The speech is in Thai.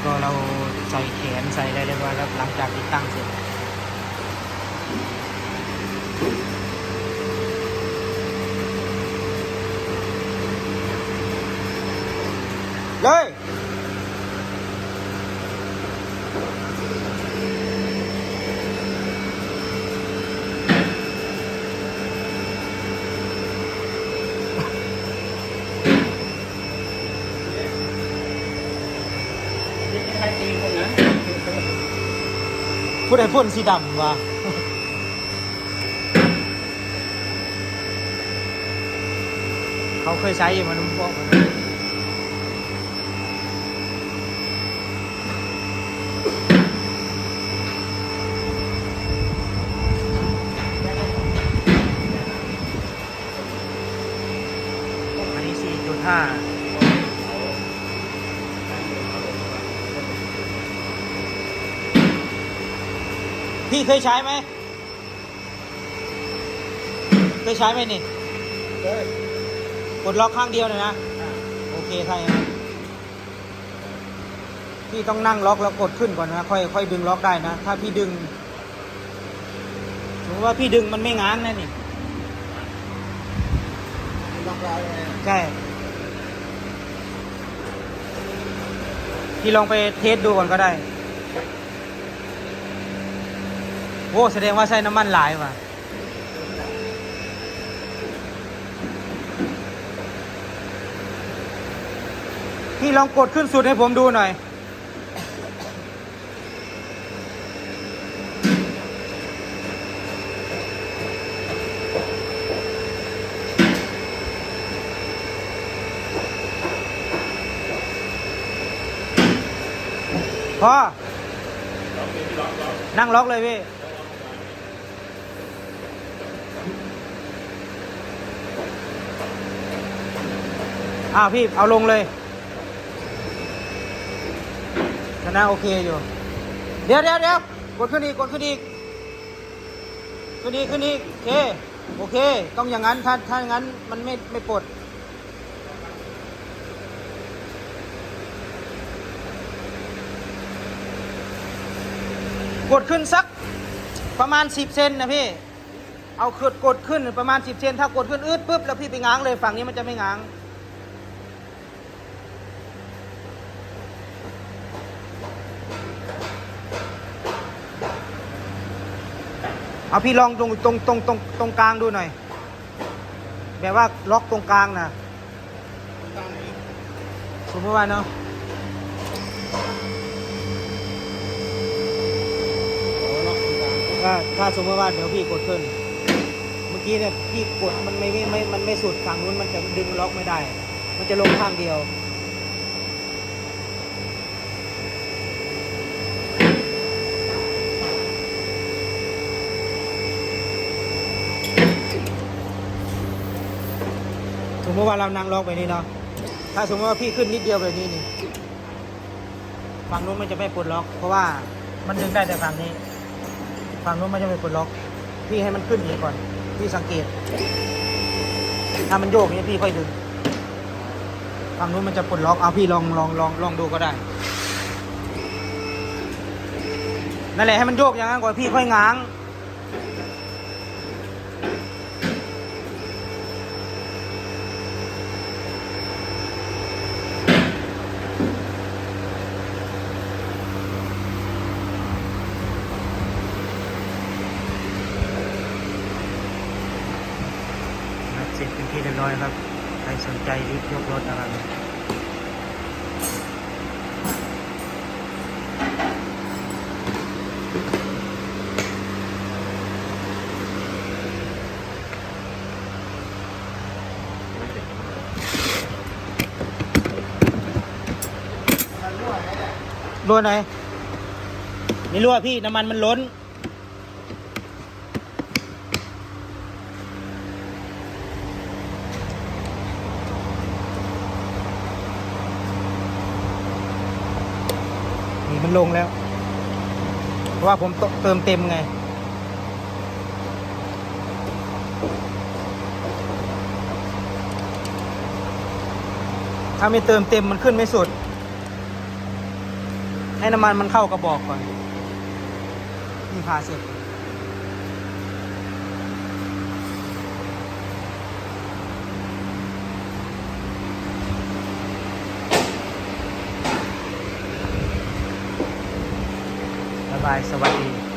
นี้ก็เราใส่แขนใส่อะไรเรียบร้อยแล้วหลังจากติดตั้งเสร็จ เลย ใครตีคนนะผู้ใดพ่นสีดำวะเขาเคยใช้มันบอกมันอันนี้สี่จุดห้า พี่เคยใช้ไหมเคยใช้ไหมนี่เฮ้ยกดล็อกข้างเดียวเลยนะโอเคใช่ครับพี่ต้องนั่งล็อกแล้วกดขึ้นก่อนนะค่อยค่อยดึงล็อกได้นะถ้าพี่ดึงสมมติว่าพี่ดึงมันไม่ง้างนะนี่ล็อกเราเลยใช่พี่ลองไปเทสดูก่อนก็ได้ โอ้แสดงว่าใช้น้ำมันหลายว่ะพี่ลองกดขึ้นสุดให้ผมดูหน่อย พอ นั่งล็อกเลยพี่ อ้าวพี่เอาลงเลยชนะโอเคอยู่ เดี๋ยวเดี๋ยวเดี๋ยวกดขึ้นอีกกดขึ้นอีกขึ้นอีกขึ้นอีกโอเคโอเค ต้องอย่างนั้นถ้าถ้าอย่างนั้นมันไม่ไม่ปลดกดขึ้นสักประมาณ 10 เซนนะพี่ เอาขดกดขึ้นประมาณ 10 เซนถ้ากดขึ้นอืดปุ๊บแล้วพี่ไปง้างเลยฝั่งนี้มันจะไม่ง้าง เอาพี่ลองตรงตรงตรงตรงตรงกลางดูหน่อย แบบว่าล็อกตรงกลางนะสมมติว่าเนาะโอ้ล็อกตรงกลางถ้าถ้าสมมติว่าเดี๋ยวพี่กดขึ้น เมื่อกี้เนี่ยพี่กดมันไม่ไม่ไม่มันไม่สุดฝั่งนู้นมันจะดึงล็อกไม่ได้ มันจะลงข้างเดียว ติว่าเรานั่งล็อกไปนี่เนาะถ้าสมมติว่าพี่ขึ้นนิดเดียวแบบนี้นี่ฝั่งนู้นมันจะไม่ปลดล็อก เพราะว่ามันดึงได้แต่ฝั่งนี้ ฝั่งนู้นมันจะไม่ปลดล็อก พี่ให้มันขึ้นอีกก่อน พี่สังเกต ถ้ามันโยกนี้พี่ค่อยดึง ฝั่งนู้นมันจะปลดล็อก เอาพี่ลองลองลองลองดูก็ได้นั่นแหละให้มันโยกอย่างนั้นก่อนพี่ค่อยง้าง เสร็จเป็ น้อยครับ ใครสนใจรีบยกรถนะครับมันรั่วไหมเนี่ยรั่วไหนนี่รั่วพี่น้ำมันมันล้น มันลงแล้ว เพราะว่าผมเติมเต็มไง ถ้าไม่เติมเต็มมันขึ้นไม่สุด ให้น้ำมันมันเข้ากระบอกก่อนนี่พาเสร็จ บ๊ายบายสวัสดี